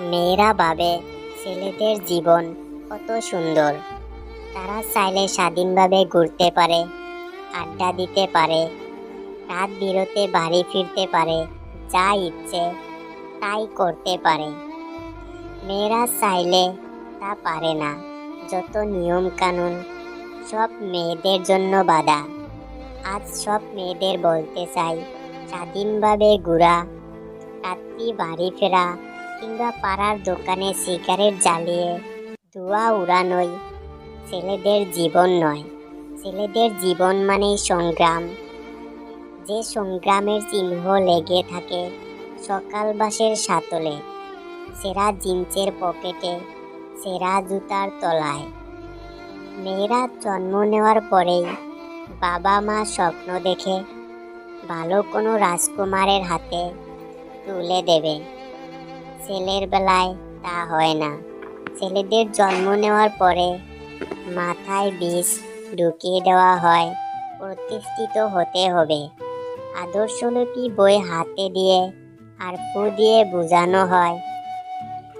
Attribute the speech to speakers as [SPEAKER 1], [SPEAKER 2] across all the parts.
[SPEAKER 1] মেয়েরা ভাবে ছেলেদের জীবন কত সুন্দর। তারা চাইলে স্বাধীনভাবে ঘুরতে পারে, আড্ডা দিতে পারে, রাত বিরতে বাড়ি ফিরতে পারে, যা ইচ্ছে তাই করতে পারে। মেয়েরা চাইলে তা পারে না, যত নিয়ম কানুন সব মেয়েদের জন্য বাধা। আজ সব মেয়েদের বলতে চাই, স্বাধীনভাবে ঘোরা, রাত্রি বাড়ি ফেরা কিংবা পাড়ার দোকানে সিগারেট জ্বালিয়ে ধোঁয়া উড়ানোই ছেলেদের জীবন নয়। ছেলেদের জীবন মানেই সংগ্রাম। যে সংগ্রামের চিহ্ন লেগে থাকে সকাল বাসের সাতলে, সেরা জিন্সের পকেটে, সেরা জুতার তলায়। মেয়েরা জন্ম নেওয়ার পরেই বাবা মা স্বপ্ন দেখে ভালো কোনো রাজকুমারের হাতে তুলে দেবে। ছেলের বেলায় তা হয় না। ছেলেদের জন্ম নেওয়ার পরে মাথায় বিষ ঢুকিয়ে দেওয়া হয়, প্রতিষ্ঠিত হতে হবে। আদর্শলিপি বই হাতে দিয়ে আর ফু দিয়ে বোঝানো হয়।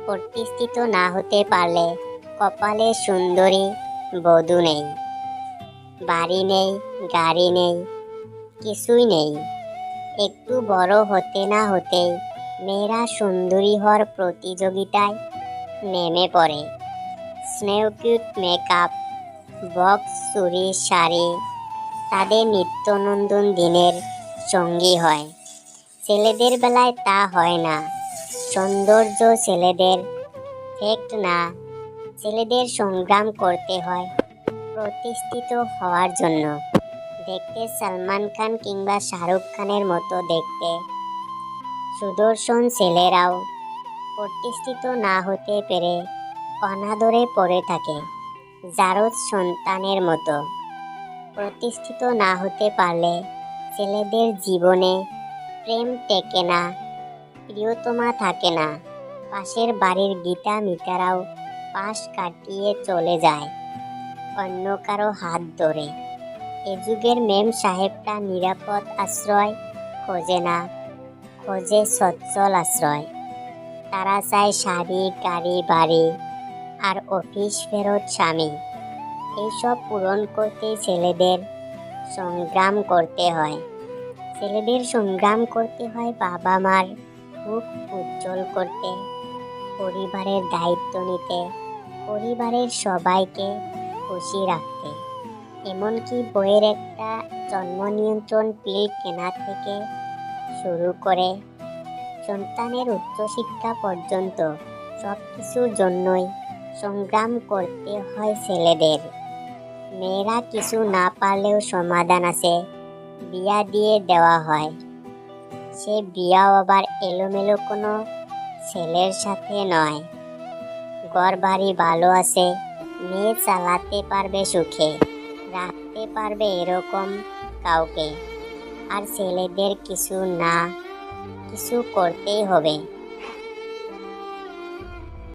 [SPEAKER 1] প্রতিষ্ঠিত না হতে পারলে কপালে সুন্দরী বধূ নেই। বাড়ি নেই, গাড়ি নেই, কিছুই নেই। একটু বড় হতে না হতেই মেয়েরা সুন্দরী হওয়ার প্রতিযোগিতায় নেমে পড়ে। স্নেহকিউট মেকআপ, বক্স চুরি শাড়ি তাদের নিত্যনন্দন দিনের সঙ্গী হয়। ছেলেদের বেলায় তা হয় না। সৌন্দর্য ছেলেদের ফেক্ট না। ছেলেদের সংগ্রাম করতে হয় প্রতিষ্ঠিত হওয়ার জন্য। দেখতে সালমান খান কিংবা শাহরুখ খানের মতো দেখতে সুদর্শন ছেলেরাও প্রতিষ্ঠিত না হতে পেরে অনাদরে পড়ে থাকে। জারদ সন্তানের মতো। প্রতিষ্ঠিত না হতে পারলে ছেলেদের জীবনে প্রেম টেকে না প্রিয়তমা থাকে না। পাশের বাড়ির গীতা মিতারাও পাশ কাটিয়ে চলে যায়। অন্য কারও হাত ধরে এ যুগের মেম সাহেবটা নিরাপদ আশ্রয় খোঁজে না। খোঁজে সচ্ছল আশ্রয়। তারা চায় শাড়ি, গাড়ি, বাড়ি আর অফিস ফেরত স্বামী। এইসব পূরণ করতে ছেলেদের সংগ্রাম করতে হয়। ছেলেদের সংগ্রাম করতে হয় বাবা মার মুখ উজ্জ্বল করতে, পরিবারের দায়িত্ব নিতে, পরিবারের সবাইকে খুশি রাখতে। এমনকি বইয়ের একটা জন্ম নিয়ন্ত্রণ পিল কেনা থেকে শুরু করে। সন্তানের উচ্চশিক্ষা পর্যন্ত সব কিছুর জন্যই সংগ্রাম করতে হয় ছেলেদের। মেয়েরা কিছু না পারলেও সমাধান আছে, বিয়া দিয়ে দেওয়া হয়। সে বিয়াও আবার এলোমেলো কোনো ছেলের সাথে নয়। ঘর বাড়ি ভালো আছে, মেয়ে চালাতে পারবে সুখে, রাখতে পারবে এরকম কাউকে। আর ছেলেদের কিছু না কিছু করতেই হবে।